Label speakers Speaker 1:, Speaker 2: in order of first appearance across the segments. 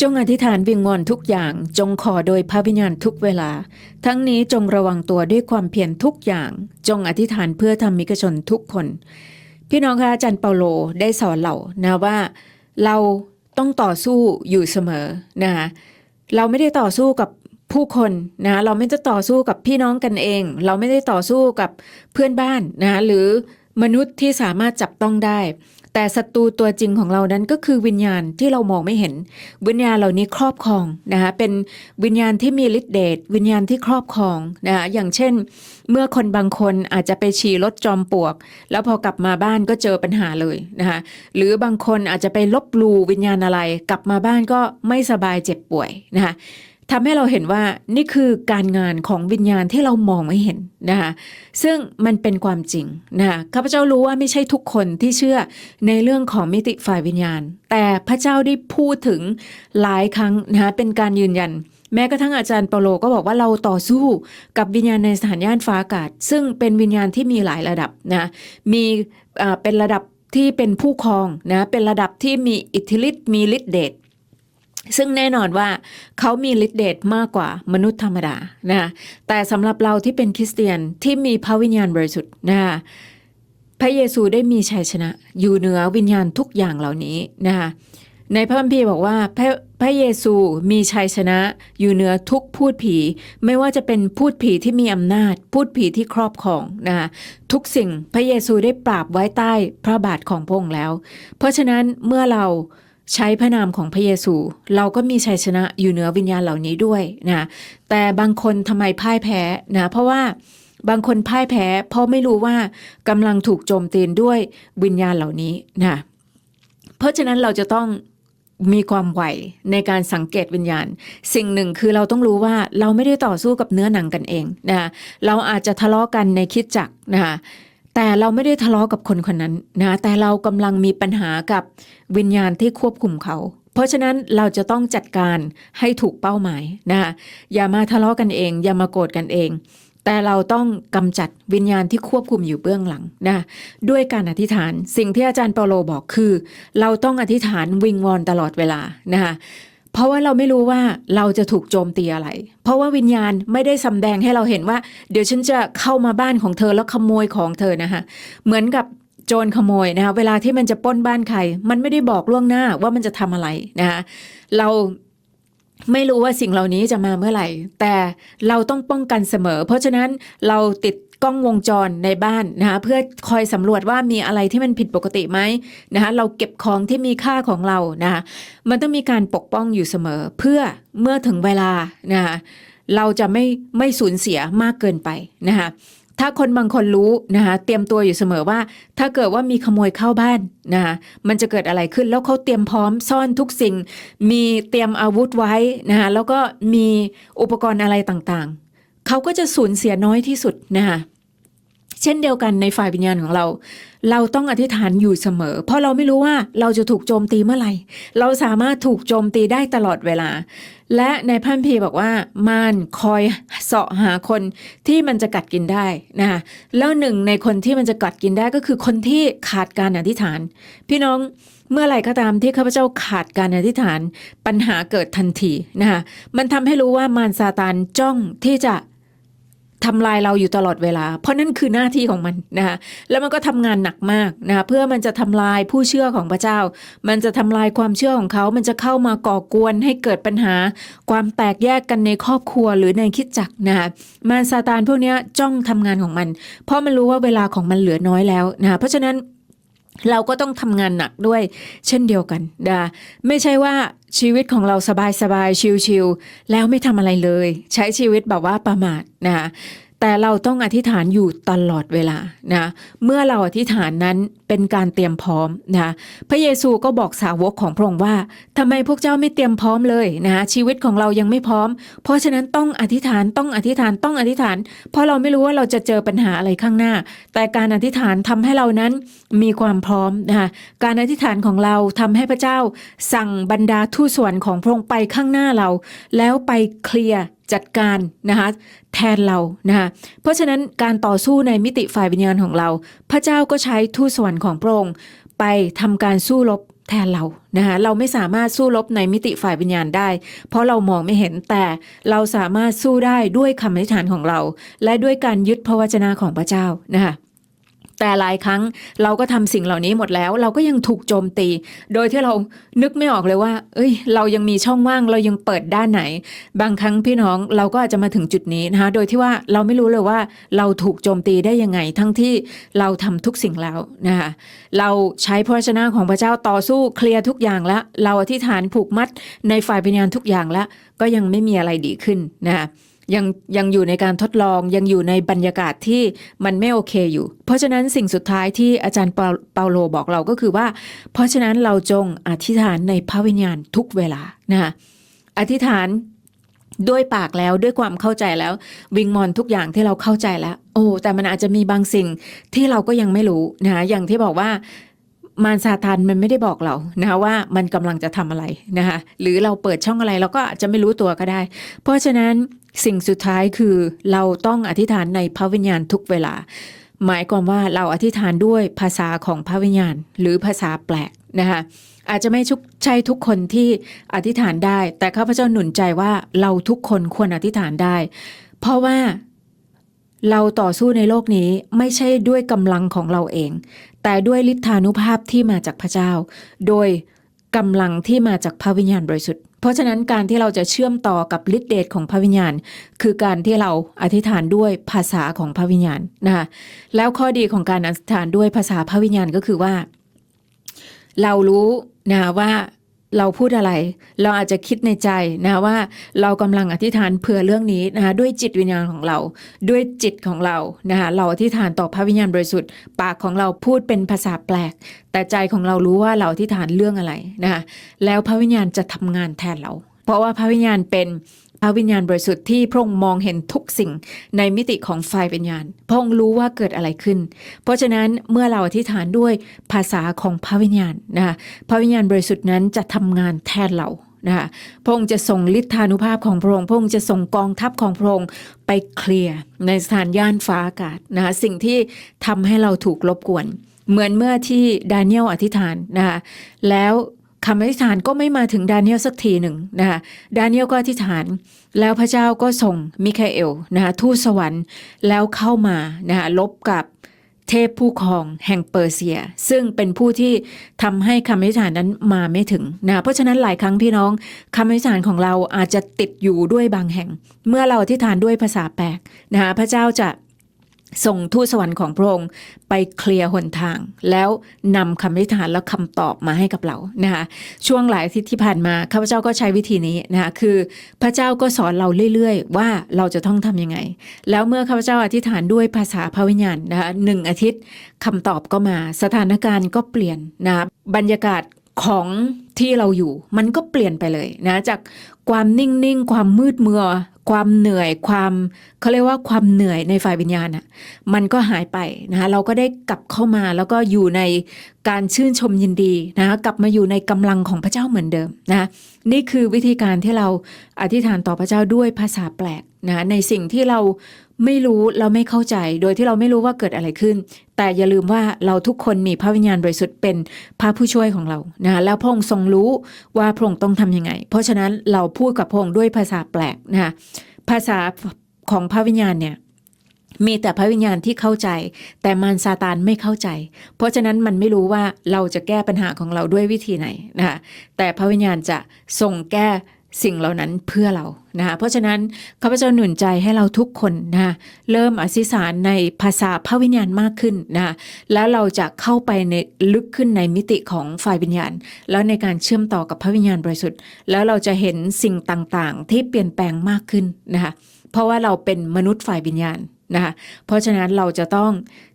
Speaker 1: จงอธิษฐานวิงวอนทุกอย่างจงขอโดยพระวิญญาณทุกเวลา ทั้งนี้จงระวังตัวด้วยความเพียรทุกอย่าง จงอธิษฐานเพื่อทำมิกชนทุกคน พี่น้องคะอาจารย์เปาโลได้สอนเรานะว่า เราต้องต่อสู้อยู่เสมอนะคะเราไม่ได้ต่อสู้กับผู้คนนะเราไม่ได้ต่อสู้กับพี่น้องกันเอง เราไม่ได้ต่อสู้กับเพื่อนบ้านนะหรือมนุษย์ที่สามารถจับต้องได้ แต่ศัตรูตัวจริงของเรานั้นก็คือวิญญาณที่เรามองไม่เห็น วิญญาณเหล่านี้ครอบครองนะคะเป็นวิญญาณที่มีฤทธิ์เดชวิญญาณที่ครอบครองนะคะอย่างเช่น เมื่อคนบางคนอาจจะไปฉี่รถจอมปลวก แล้วพอกลับมาบ้านก็เจอปัญหาเลยนะคะหรือบางคนอาจจะไปลบลูวิญญาณอะไร กลับมาบ้านก็ไม่สบายเจ็บป่วยนะคะ ทำให้เราเห็นว่านี่คือการงานของวิญญาณที่เรามองไม่เห็นนะคะซึ่งมันเป็นความจริงนะคะข้าพเจ้ารู้ว่าไม่ใช่ทุกคนที่เชื่อในเรื่องของมิติฝ่ายวิญญาณ แต่พระเจ้าได้พูดถึงหลายครั้งนะคะเป็นการยืนยัน แม้กระทั่งอาจารย์เปโลก็บอกว่าเราต่อสู้กับวิญญาณในสถานย่านฟ้าอากาศ ซึ่งเป็นวิญญาณที่มีหลายระดับนะมีอ่าเป็นระดับที่เป็นผู้ครองนะเป็นระดับที่มีอิทธิฤทธิ์มีฤทธิเดช ซึ่งแน่นอนว่าเขามีฤทธิ์เดชมากกว่ามนุษย์ธรรมดานะคะแต่สำหรับเราที่เป็นคริสเตียนที่มีพระวิญญาณบริสุทธิ์นะคะพระเยซูได้มีชัยชนะ อยู่เหนือวิญญาณทุกอย่างเหล่านี้นะคะในพระคัมภีร์บอกว่าพระพระเยซูมีชัยชนะอยู่เหนือทุกพูดผี ไม่ว่าจะเป็นพูดผีที่มีอำนาจ พูดผีที่ครอบครองนะคะทุกสิ่งพระเยซูได้ปราบไว้ใต้พระบาทของพระองค์แล้ว เพราะฉะนั้นเมื่อเรา ใช้พระนามของพระเยซู เราก็มีชัยชนะอยู่เหนือวิญญาณเหล่านี้ด้วยนะแต่บางคนทำไมพ่ายแพ้นะเพราะว่าบางคนพ่ายแพ้เพราะไม่รู้ว่ากำลังถูกโจมตีด้วยวิญญาณเหล่านี้นะเพราะฉะนั้นเราจะต้องมีความไหวในการสังเกตวิญญาณ สิ่งหนึ่งคือเราต้องรู้ว่าเราไม่ได้ต่อสู้กับเนื้อหนังกันเองนะเราอาจจะทะเลาะกันในคิดจักนะคะ แต่เราไม่ได้ทะเลาะกับคนคนนั้นนะแต่เรากำลังมีปัญหากับวิญญาณที่ควบคุมเขา เพราะฉะนั้นเราจะต้องจัดการให้ถูกเป้าหมายนะคะอย่ามาทะเลาะกันเอง อย่ามาโกรธกันเอง แต่เราต้องกำจัดวิญญาณที่ควบคุมอยู่เบื้องหลังนะด้วยการอธิษฐาน สิ่งที่อาจารย์เปาโลบอกคือ เราต้องอธิษฐานวิงวอนตลอดเวลานะคะ เพราะว่าเราไม่รู้ว่าเราจะถูกโจมตีอะไร เพราะว่าวิญญาณไม่ได้สำแดงให้เราเห็นว่า เดี๋ยวฉันจะเข้ามาบ้านของเธอแล้วขโมยของเธอนะคะเหมือนกับโจรขโมยนะคะเวลาที่มันจะป้นบ้านใคร มันไม่ได้บอกล่วงหน้าว่ามันจะทำอะไรนะคะเราไม่รู้ว่าสิ่งเหล่านี้จะมาเมื่อไหร่ แต่เราต้องป้องกันเสมอ เพราะฉะนั้นเราติด กล้องวงจรในบ้านนะคะเพื่อคอยสำรวจว่ามีอะไรที่มันผิดปกติไหมนะคะเราเก็บของที่มีค่าของเรานะคะมันต้องมีการปกป้องอยู่เสมอ เพื่อเมื่อถึงเวลานะคะเราจะไม่ไม่สูญเสียมากเกินไปนะคะถ้าคนบางคนรู้นะคะเตรียมตัวอยู่เสมอว่า ถ้าเกิดว่ามีขโมยเข้าบ้านนะคะมันจะเกิดอะไรขึ้นแล้วเขาเตรียมพร้อมซ่อนทุกสิ่ง มีเตรียมอาวุธไว้นะคะแล้วก็มีอุปกรณ์อะไรต่างๆ เขาก็จะสูญเสียน้อยที่สุดนะคะเช่นเดียวกันในฝ่ายวิญญาณของเรา เราต้องอธิษฐานอยู่เสมอ เพราะเราไม่รู้ว่าเราจะถูกโจมตีเมื่อไหร่ เราสามารถถูกโจมตีได้ตลอดเวลา และในพันพีบอกว่ามารคอยเสาะหาคนที่มันจะกัดกินได้นะคะแล้วหนึ่งในคนที่มันจะกัดกินได้ก็คือคนที่ขาดการอธิษฐาน พี่น้องเมื่อไหร่ก็ตามที่ข้าพเจ้าขาดการอธิษฐานปัญหาเกิดทันทีนะคะมันทำให้รู้ว่ามารซาตานจ้องที่จะ ทำลายเราอยู่ตลอดเวลา เพราะนั่นคือหน้าที่ของมันนะคะแล้วมันก็ทำงานหนักมากนะคะเพื่อมันจะทำลายผู้เชื่อของพระเจ้า มันจะทำลายความเชื่อของเขา มันจะเข้ามาก่อกวนให้เกิดปัญหา ความแตกแยกกันในครอบครัวหรือในคิดจักนะคะมารซาตานพวกนี้จ้องทำงานของมัน เพราะมันรู้ว่าเวลาของมันเหลือน้อยแล้วนะคะเพราะฉะนั้น เราก็ต้องทำงานหนักด้วยเช่นเดียวกันดาไม่ใช่ว่าชีวิตของเราสบายๆชิลๆแล้วไม่ทำอะไรเลย ใช้ชีวิตแบบว่าประมาทนะคะ แต่เราต้องอธิษฐานอยู่ตลอดเวลานะเมื่อเราอธิษฐานนั้นเป็นการเตรียมพร้อมนะพระเยซูก็บอกสาวกของพระองค์ว่าทำไมพวกเจ้าไม่เตรียมพร้อมเลยนะชีวิตของเรายังไม่พร้อม เพราะฉะนั้นต้องอธิษฐานต้องอธิษฐานต้องอธิษฐาน เพราะเราไม่รู้ว่าเราจะเจอปัญหาอะไรข้างหน้า แต่การอธิษฐานทำให้เรานั้นมีความพร้อมนะคะการอธิษฐานของเราทำให้พระเจ้า สั่งบรรดาทูตสวรรค์ของพระองค์ไปข้างหน้าเรา แล้วไปเคลียร์ จัดการนะคะแทนเรานะคะเพราะฉะนั้นการต่อสู้ในมิติฝ่ายวิญญาณของเรา พระเจ้าก็ใช้ทูตสวรรค์ของพระองค์ไปทำการสู้รบแทนเรานะคะเราไม่สามารถสู้รบในมิติฝ่ายวิญญาณได้ เพราะเรามองไม่เห็นแต่เราสามารถสู้ได้ด้วยคำอธิษฐานของเรา และด้วยการยึดพระวจนะของพระเจ้านะคะ แต่หลายครั้งเราก็ทำสิ่งเหล่านี้หมดแล้ว เราก็ยังถูกโจมตี โดยที่เรานึกไม่ออกเลยว่า เอ้ย เรายังมีช่องว่างเรายังเปิดด้านไหน บางครั้งพี่น้องเราก็อาจจะมาถึงจุดนี้นะคะโดยที่ว่าเราไม่รู้เลยว่าเราถูกโจมตีได้ยังไง ทั้งที่เราทำทุกสิ่งแล้วนะคะเราใช้พระวจนะของพระเจ้าต่อสู้เคลียร์ทุกอย่างแล้ว เราอธิษฐานผูกมัดในฝ่ายปัญญาณทุกอย่างแล้ว ก็ยังไม่มีอะไรดีขึ้นนะคะ ยังยังอยู่ในการทดลองยังอยู่ในบรรยากาศที่มันไม่โอเคอยู่ เพราะฉะนั้นสิ่งสุดท้ายที่อาจารย์เปาเปาโลบอกเราก็คือว่า เพราะฉะนั้นเราจงอธิษฐานในพระวิญญาณทุกเวลานะคะอธิษฐานด้วยปากแล้วด้วยความเข้าใจแล้ว วิงมอนทุกอย่างที่เราเข้าใจแล้ว โอ้แต่มันอาจจะมีบางสิ่งที่เราก็ยังไม่รู้นะคะอย่างที่บอกว่ามารซาตานมันไม่ได้บอกเรานะคะว่ามันกำลังจะทำอะไรนะคะหรือเราเปิดช่องอะไรเราก็อาจจะไม่รู้ตัวก็ได้ เพราะฉะนั้น สิ่งสุดท้ายคือเราต้องอธิษฐานในพระวิญญาณทุกเวลา หมายความว่าเราอธิษฐานด้วยภาษาของพระวิญญาณ หรือภาษาแปลกนะคะอาจจะไม่ชุกใช่ทุกคนที่อธิษฐานได้ แต่ข้าพเจ้าหนุนใจว่าเราทุกคนควรอธิษฐานได้ เพราะว่าเราต่อสู้ในโลกนี้ไม่ใช่ด้วยกำลังของเราเอง แต่ด้วยฤทธานุภาพที่มาจากพระเจ้า โดย กำลังที่มาจากพระวิญญาณบริสุทธิ์ เพราะฉะนั้นการที่เราจะเชื่อมต่อกับฤทธิเดชของพระวิญญาณ คือการที่เราอธิษฐานด้วยภาษาของพระวิญญาณนะคะแล้วข้อดีของการอธิษฐานด้วยภาษาพระวิญญาณก็คือว่า เรารู้นะว่า เราพูดอะไร เราอาจจะคิดในใจนะว่าเรากำลังอธิษฐานเผื่อเรื่องนี้นะคะด้วยจิตวิญญาณของเรา ด้วยจิตของเรานะคะเราอธิษฐานต่อพระวิญญาณบริสุทธิ์ ปากของเราพูดเป็นภาษาแปลก แต่ใจของเรารู้ว่าเราอธิษฐานเรื่องอะไรนะคะแล้วพระวิญญาณจะทำงานแทนเรา เพราะว่าพระวิญญาณเป็น พระวิญญาณบริสุทธิ์ที่พระองค์มองเห็นทุกสิ่งในมิติของไฟวิญญาณ พระองค์รู้ว่าเกิดอะไรขึ้น เพราะฉะนั้นเมื่อเราอธิษฐานด้วยภาษาของพระวิญญาณนะคะพระวิญญาณบริสุทธิ์นั้นจะทำงานแทนเรานะคะพระองค์จะส่งฤทธานุภาพของพระองค์พระองค์จะส่งกองทัพของพระองค์ไปเคลียร์ในสถานย่านฟ้าอากาศนะคะสิ่งที่ทำให้เราถูกรบกวน เหมือนเมื่อที่ดาเนียลอธิษฐานนะคะแล้ว คำอธิษฐานก็ไม่มาถึงดาเนียลสักทีหนึ่งนะคะดาเนียลก็อธิษฐาน แล้วพระเจ้าก็ส่งมิคาเอลนะคะทูตสวรรค์แล้วเข้ามานะคะลบกับเทพผู้ครองแห่งเปอร์เซีย ซึ่งเป็นผู้ที่ทำให้คำอธิษฐานนั้นมาไม่ถึงนะเพราะฉะนั้นหลายครั้งพี่น้องคำอธิษฐานของเราอาจจะติดอยู่ด้วยบางแห่ง เมื่อเราอธิษฐานด้วยภาษาแปลกนะคะพระเจ้าจะ ส่งทูตสวรรค์ของพระองค์ไปเคลียร์หนทาง แล้วนำคำอธิษฐานและคำตอบมาให้กับเรานะคะช่วงหลายอาทิตย์ที่ผ่านมาข้าพเจ้าก็ใช้วิธีนี้นะคะคือพระเจ้าก็สอนเราเรื่อยๆ ว่าเราจะต้องทำยังไง แล้วเมื่อข้าพเจ้าอธิษฐานด้วยภาษาพระวิญญาณนะคะหนึ่งอาทิตย์คำตอบก็มา สถานการณ์ก็เปลี่ยนนะบรรยากาศของที่เราอยู่มันก็เปลี่ยนไปเลยนะจากความนิ่งๆ ความมืดมัว ความเหนื่อยความเขาเรียกว่าความเหนื่อยในฝ่ายวิญญาณอะมันก็หายไปนะคะเราก็ได้กลับเข้ามาแล้วก็อยู่ในการชื่นชมยินดีนะคะกลับมาอยู่ในกำลังของพระเจ้าเหมือนเดิมนะนี่คือวิธีการที่เราอธิษฐานต่อพระเจ้าด้วยภาษาแปลกนะในสิ่งที่เราไม่รู้เราไม่เข้าใจ โดยที่เราไม่รู้ว่าเกิดอะไรขึ้น แต่อย่าลืมว่าเราทุกคนมีพระวิญญาณบริสุทธิ์เป็นพระผู้ช่วยของเรานะแล้วพระองค์ทรงรู้ว่าพระองค์ต้องทำยังไง เพราะฉะนั้นเราพูดกับพระองค์ด้วยภาษาแปลกนะคะภาษาของพระวิญญาณเนี่ย มีแต่พระวิญญาณที่เข้าใจ แต่มารซาตานไม่เข้าใจ เพราะฉะนั้นมันไม่รู้ว่าเราจะแก้ปัญหาของเราด้วยวิธีไหนนะคะแต่พระวิญญาณจะส่งแก้สิ่งเหล่านั้นเพื่อเรานะคะเพราะฉะนั้นข้าพเจ้าหนุนใจให้เราทุกคนนะคะเริ่มอธิษฐานในภาษาพระวิญญาณมากขึ้นนะคะแล้วเราจะเข้าไปในลึกขึ้นในมิติของฝ่ายวิญญาณ แล้วในการเชื่อมต่อกับพระวิญญาณบริสุทธิ์ แล้วเราจะเห็นสิ่งต่างๆ ที่เปลี่ยนแปลงมากขึ้นนะคะเพราะว่าเราเป็นมนุษย์ฝ่ายวิญญาณ นะคะเพราะฉะนั้นเราจะต้อง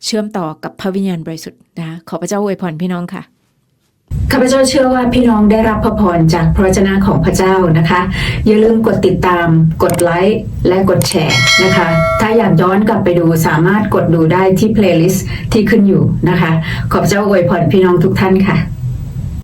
Speaker 1: เชื่อมต่อกับพระวิญญาณบริสุทธิ์นะคะขอพระเจ้าอวยพรพี่น้องค่ะ
Speaker 2: ข้าพเจ้าเชื่อว่าพี่น้องได้รับพระพรจากพระวจนะของพระเจ้านะคะ อย่าลืมกดติดตาม กดไลค์และกดแชร์นะคะ ถ้าอยากย้อนกลับไปดูสามารถกดดูได้ที่เพลย์ลิสต์ที่ขึ้นอยู่นะคะ ขอบเจ้าอวยพรพี่น้องทุกท่านค่ะ